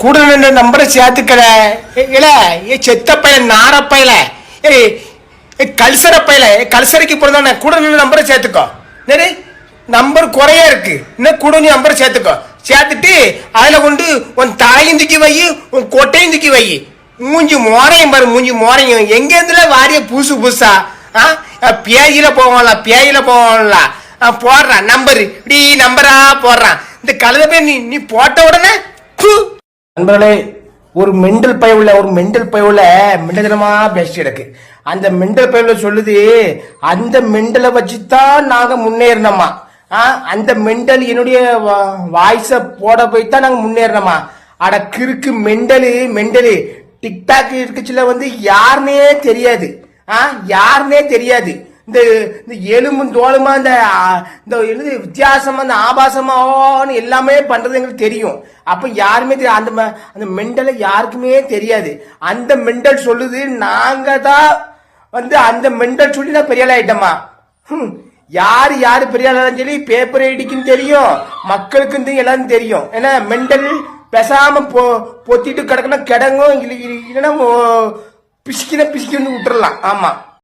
கூட நின்று நம்பரை சேர்த்துக்கல இல்ல ஏ செத்த பையன் நார பையல. ஏய் ஏ கல்சர பையல. கல்சரைக்கு பிறந்தானே கூட நின்று நம்பரை சேர்த்துக்கோ. சரி நம்பர் குறைய இருக்கு. இன்னும் கூட நீ நம்பரை சேர்த்துக்கோ. சேர்த்துட்டு அதில் கொண்டு உன் தாயும் தூக்கி வை உன் கொட்டையும் தூக்கி வை. மூஞ்சி மோரையும் பாரு மூஞ்சி மோரையும். எங்கேருந்துல வாரிய புதுசு புதுசா ஆ? பேயில போவான்ல பேயில் போவான்ல. ஆ, போடுறான் நம்பரு இப்படி நம்பரா போடுறான் இந்த கழுத பேர் நீ நீ போட்ட உடனே ப்பு. நண்பர்களே ஒரு மெண்டல் பயவுல ஒரு மெண்டல் பயவுல மெண்டதனமா பேசிட்டு இருக்கு அந்த மெண்டல் பயவுல சொல்லுது அந்த மெண்டலை வச்சுதான் நாங்க முன்னேறினோமா? ஆ, அந்த மெண்டல் என்னுடைய வாய்ஸ போட போய் தான் நாங்க முன்னேறினோமா? அட கிறுக்கு மெண்டலு மெண்டலு. டிக்டாக் இருக்குச்சுல வந்து யாருன்னே தெரியாது. ஆ யாருன்னே தெரியாது. இந்த இந்த எலும்பும் தோலுமா இந்த இந்த என்னது வித்தியாசமா இந்த ஆபாசமான்னு எல்லாமே பண்றது எங்களுக்கு தெரியும். அப்ப யாருமே தெரியாது அந்த ம- அந்த மெண்டலை யாருக்குமே தெரியாது. அந்த மெண்டல் சொல்லுது நாங்க தான் வந்து அந்த மெண்டல் சொல்லி நான் பெரிய ஆயிட்டோமா யார் யாரு யாரு பெரிய ஆளாலும் சொல்லி பேப்பர் ஐடிக்குன்னு தெரியும். மக்களுக்கும் தெரியும் எல்லாரும் தெரியும். ஏன்னா மெண்டல் பெசாம பொ பொத்திட்டு கிடக்கணும் கிடங்கும் இல்லைன்னா ஓ, பிசுக்கின்னு பிசிக்கின்னு விட்டுறலாம். ஆமா.